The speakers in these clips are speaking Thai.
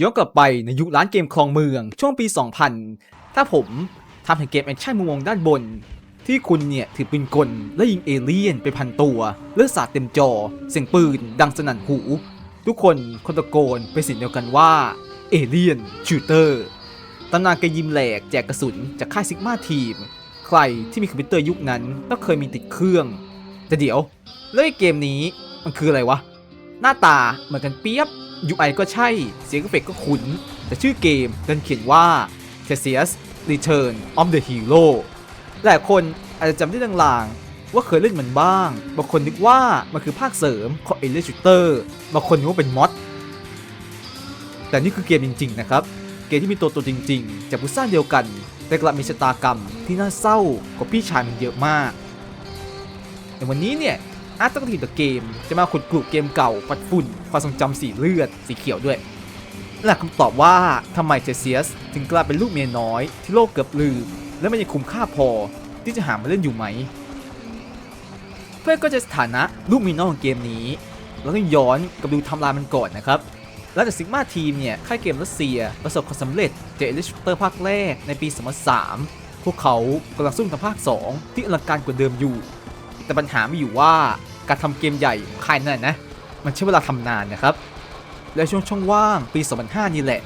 ย้อนกลับไปในยุคร้านเกมคลองเมืองช่วงปี 2000 ถ้าผมทำแห่งเกมแอคชั่นมุมมองด้านบน ที่คุณเนี่ยถือปืนกลและยิงเอเลี่ยนไปพันตัว เลือดสาดเต็มจอ เสียงปืนดังสนั่นหู ทุกคนคนตะโกนเป็นสิ่งเดียวกันว่าเอเลี่ยนชูเตอร์ตำนานเกมยิมแหลกแจกกระสุนจากค่ายซิกมาทีม ใครที่มีคอมพิวเตอร์ยุคนั้นต้องเคยมีติดเครื่อง แต่เดี๋ยว แล้วไอเกมนี้มันคืออะไรวะ หน้าตาเหมือนกันเปียบ UI ก็ใช่ เสียงเอฟเฟกก็คุ้น แต่ชื่อเกมดันเขียนว่า Theseus Return of the Hero หลายคนอาจจะจำได้ลางๆ ว่าเคยเล่นมันบ้าง บางคนนึกว่ามันคือภาคเสริมของ Alien Shooter บางคนนึกว่าเป็นมอดแต่นี่คือเกมจริง ๆ นะครับ เกมที่มีตัวตนจริง ๆ จากผู้สร้างเดียวกัน แต่กลับมีชะตากรรมที่น่าเศร้ากว่าพี่ชายมันเยอะมาก ในวันนี้เนี่ย อาร์ตต้องทีมเกม จะมาขุดกลุ่มเกมเก่าปัดฝุ่นความทรงจำสีเลือดสีเขียวด้วยและคำตอบว่าทำไมเทเซียสถึงกลายเป็นลูกเมียน้อย ที่โลกเกือบลืม และไมันยังคุ้มค่าพอที่จะหามาเล่นอยู่ไหม เพื่อก็จะสถานะลูกเมียน้อยของเกมนี้แล้วก็ย้อนกลับดูทำลายมันก่อนนะครับแล้วจากซิกมาทีมเนี่ยค่ายเกมรัสเซีย ประสบความสำเร็จจากเอลิชเตอร์ภาคแรกในปี 2003 พวกเขากำลังสู้กับภาค 2 ที่อลังการกว่าเดิมอยู่ แต่ปัญหามีอยู่ว่า การทำเกมใหญ่ของค่ายนั่นนะ มันใช้เวลาทำนานนะครับ และช่วงช่องว่างปี 2005 นี่แหละ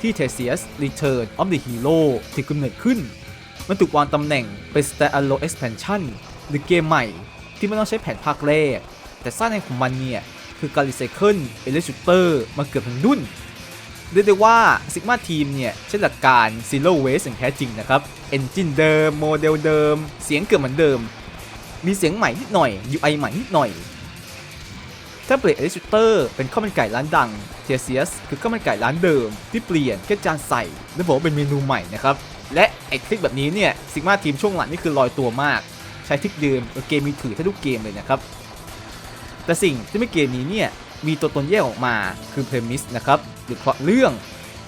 ที่ Theseus Return of the Hero ถึงกำเนิดขึ้น มันถูกวางตำแหน่งเป็น Standalone Expansion หรือเกมใหม่ ที่ไม่ต้องใช้แผนภาคแรก แต่สร้างในของมันเนี่ยคือการรีไซเคิลเอเลชูเตอร์มาเกือบทั้งรุ่นเรียกได้ว่า Sigma Team เนี่ย ใช้หลักการ Zero Waste อย่างแท้จริงนะครับ Engine เดิม โมเดลเดิม เสียงเกือบเหมือนเดิม มีเสียงใหม่นิดหน่อย UI ใหม่นิดหน่อยถ้าเปลี่ยนเอลิชูเตอร์เป็นข้าวมันไก่ร้านดังเทียเซียสคือข้าวมันไก่ร้านเดิม ที่เปลี่ยนแค่จานใส่ และบอกว่าเป็นเมนูใหม่นะครับ และไอ้ทริคแบบนี้เนี่ยซิกมาทีมช่วงหลังนี่คือลอยตัวมาก ใช้ทริคเดิมเกมมีถือทั้งทุกเกมเลยนะครับ แต่สิ่งที่ไม่เกมนี้เนี่ยมีตัวตนแยกออกมาคือเพรมิสนะครับหรือเพราะเรื่อง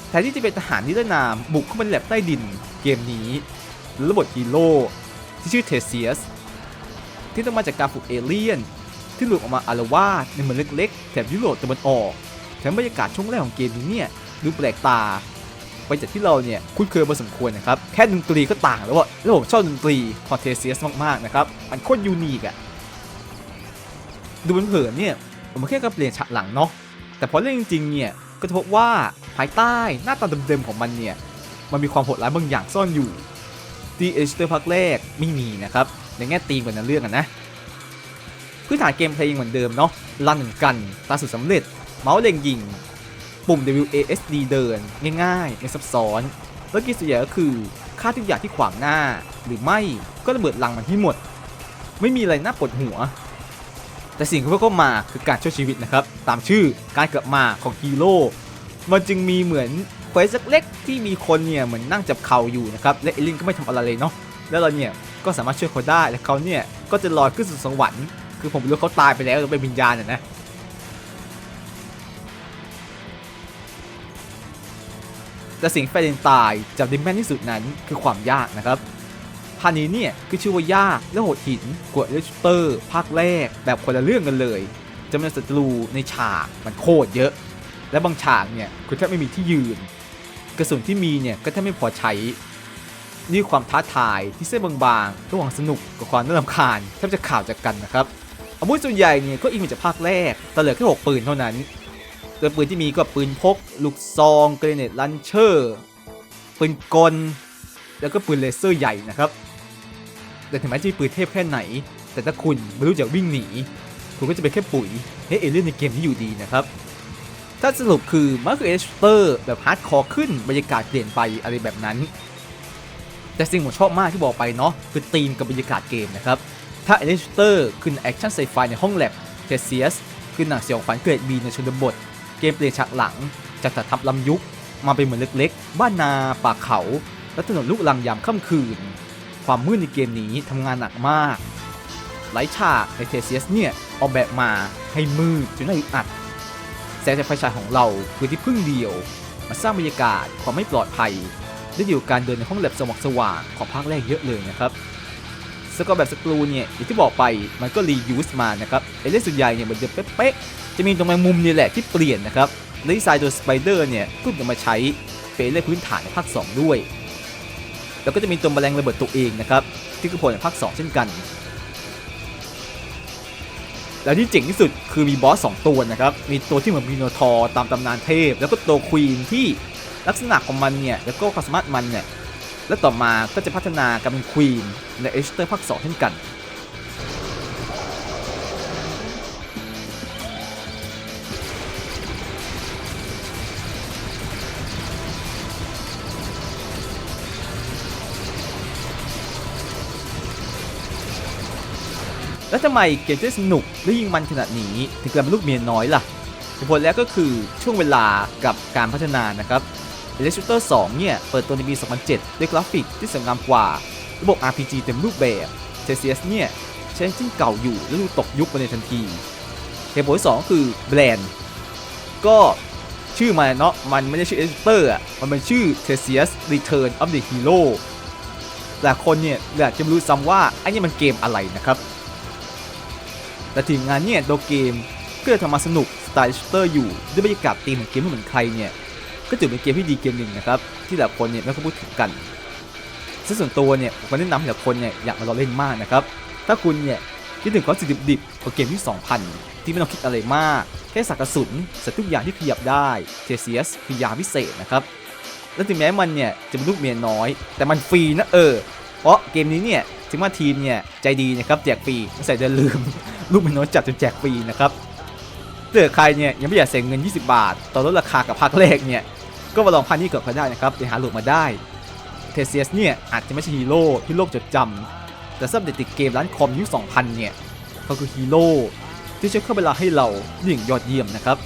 แทนที่จะเป็นทหารนิรนามบุกเข้ามาในแลบใต้ดินเกมนี้ ระบบฮีโร่ที่ชื่อเทเซียส ที่ต้องมาจากการฝึกเอเลี่ยน ที่หลุดออกมาอารวาสในเมืองเล็กๆแถบยุโรปตะวันออกแถมบรรยากาศช่วงแรกของเกมนี้เนี่ยดูแปลกตา ไปจากที่เราเนี่ยคุ้นเคยพอสมควรนะครับ แค่ดนตรีก็ต่างแล้วอะแล้วผมชอบดนตรีคอนเทเซียสมากๆนะครับ มันโคตรยูนิคอะดูเผินๆเนี่ยผมแค่กับเปลี่ยนฉากหลังเนาะแต่พอเล่นจริงๆเนี่ยก็พบว่าภายใต้หน้าตาเดิมๆของมันเนี่ยมันมีความโหดร้ายบางอย่างซ่อนอยู่ที่เอชเตอร์ภาคแรกไม่มีนะครับ ในแง่ตีมกับในเรื่องอะนะพื้นฐานเกมเพลย์ยังเหมือนเดิมเนาะรันเหมือนกันตาสุดสำเร็จ เมาส์เล็งยิง ปุ่ม WASD เดิน ง่ายๆไม่ซับซ้อนแล้วกีส่วนใหญ่ก็คือฆ่าทุกอย่างที่ขวางหน้า หรือไม่ก็ระเบิดลังมันให้หมด ไม่มีอะไรน่าปวดหัว แต่สิ่งที่พวกเขามาคือการช่วยชีวิตนะครับ ตามชื่อการกลับมาของฮีโร่มันจึงมีเหมือนเควสเล็กๆที่มีคนเนี่ยเหมือนนั่งจับเข่าอยู่นะครับและเอลินก็ไม่ทำอะไรเลยเนาะแล้วเราเนี่ย ก็สามารถช่วยเขาได้และเขาเนี่ยก็จะลอยขึ้นสู่สวรรค์คือผมรู้เขาตายไปแล้วหรือเป็นวิญญาณน่ะนะแต่สิ่งแฟนตายจับได้แม่นที่สุดนั้นคือความยากนะครับพานี้เนี่ยคือชื่อว่ายากและโหดหินกว่าเลิเตอร์ ภาคแรก แบบคนละเรื่องกันเลยจำนวนศัตรูในฉากมันโคตรเยอะ และบางฉากเนี่ยคือแทบไม่มีที่ยืน กระสุนที่มีเนี่ยก็แทบไม่พอใช้ นี่ความท้าทายที่เส้นบางๆระหว่างสนุกกับความน่ารำคาญแทบจะข่าวจากกันนะครับอาวุธส่วนใหญ่เนี่ยก็อิงมาจากภาคแรกแต่เหลือแค่6ปืนเท่านั้นโดยปืนที่มีก็ปืนพก ลูกซองเกรเนตลันเชอร์ปืนกล แล้วก็ปืนเลเซอร์ใหญ่นะครับแต่ถึงแม้จะมีปืนเทพแค่ไหน แต่ถ้าคุณไม่รู้จักวิ่งหนี คุณก็จะเป็นแค่ปุ๋ยให้เอเลี่ยนในเกมนี้อยู่ดีนะครับ ถ้าสรุปคือมันคือเอชเตอร์แบบฮาร์ดคอร์ขึ้นบรรยากาศเปลี่ยนไปอะไรแบบนั้น แต่สิ่งผมชอบมากที่บอกไปเนาะคือธีมกับบรรยากาศเกมนะครับ ถ้าเอลิสเตอร์คือแอคชั่นไซไฟในห้องแลบเทเซียสคือหนังสียวขวัญเกรดบีในชนบท เกมเปลี่ยนฉากหลังจากถัดทับลำยุคมาเป็นเหมือนเล็กๆ บ้านนา ป่าเขา และถนนลูกลังยามค่ำคืน ความมืดในเกมนี้ทำงานหนักมากหลายฉากในเทเซียสเนี่ยออกแบบมาให้มืดจนน่าอึดอัดแสงจากไฟฉายของเราคือที่พึ่งเดียว มาสร้างบรรยากาศความไม่ปลอดภัย ได้อยู่การเดินในห้องแลบสว่างสว่างของภาคแรกเยอะเลยนะครับสกอร์แบบสกรูเนี่ยอย่างที่บอกไปมันก็รียูสมานะครับไอเล่นส่วนใหญ่เนี่ยเหมือนเดิมเป๊ะๆจะมีตรงแมงมุมนี่แหละที่เปลี่ยนนะครับและดีไซน์ตัวสไปเดอร์เนี่ยก็นำมาใช้เป็นเล่พื้นฐานในภาค 2 ด้วย แล้วก็จะมีตัวแมลงระเบิดตัวเองนะครับที่ก็โผลในภาค 2 เช่นกัน แล้วที่เจ๋งที่สุดคือมีบอส 2 ตัวนะครับ มีตัวที่เหมือนมิโนทอร์ตามตำนานเทพ แล้วก็ตัวควีนที่ ลักษณะของมันเนี่ยแล้วก็ความสามารถมันเนี่ยและต่อมาก็จะพัฒนากลายเป็นควีนในเอชเตอร์ภาค2เช่นกันแล้วทำไมเกมจะสนุกและยิงมันขนาดนี้ถึงกลายเป็นลูกเมียน้อยล่ะเหตุผลแล้วก็คือช่วงเวลากับการพัฒนานะครับ e l e c t r o 2เนี่ย เปิดตัวในปี 2007 ด้วยกราฟิกที่สวยงามกว่า ระบบ RPG เต็มรูปแบบ TCS เนี่ย ใช้จิ้นเก่าอยู่และดูตกยุคไปในทันทีเหตุผลที่สองคือแบรนด์ก็ชื่อมันเนาะมันไม่ได้ชื่อ e l e c t r อะ มันเป็นชื่อ TCS Return of the Hero แต่คนเนี่ยอยากจะรู้ซ้ำว่าไอ้นี่มันเกมอะไรนะครับ แต่ถึงงานเนี่ยตัวเกมก็จะทำมาสนุกสไตล์ชูเตอร์อยู่ด้วยบรรยากาศธีมของเกมไม่เหมือนใครเนี่ย ก็ถือเป็นเกมที่ดีเกมหนึ่งนะครับที่หลายคนเนี่ยไม่ค่อยพูดถึงกันซึ่งส่วนตัวเนี่ยผมแนะนำให้หลายคนเนี่ยอยากมาลองเล่นมากนะครับถ้าคุณเนี่ยคิดถึงความสุดดิบๆของเกมที่ 2000 ที่ไม่ต้องคิดอะไรมาก แค่สักกระสุนใส่ทุกอย่างที่ขยับได้ TCS คือยาพิเศษนะครับและถึงแม้มันเนี่ยจะเป็นลูกเมียน้อย แต่มันฟรีนะเออ เพราะเกมนี้เนี่ยถึงว่าทีมเนี่ยใจดีนะครับแจกฟรีไม่ใส่เดินลืม ลูกเมียน้อยจัดจนแจกฟรีนะครับถ้าเกิดใครเนี่ยยังไม่อยากเสียเงิน 20 บาท ต่อลดราคากับภาคแรกเนี่ย ก็มาลองพันนี้ก่อนก็ได้นะครับไปหาหลุดมาได้เทเซียสเนี่ยอาจจะไม่ใช่ฮีโร่ที่โลกจดจำแต่สำหรับเด็กติดเกมร้านคอมยุค2000 เนี่ยเขาคือฮีโร่ที่ช่วยเข้าเวลาให้เราหนึ่งยอดเยี่ยมนะครับ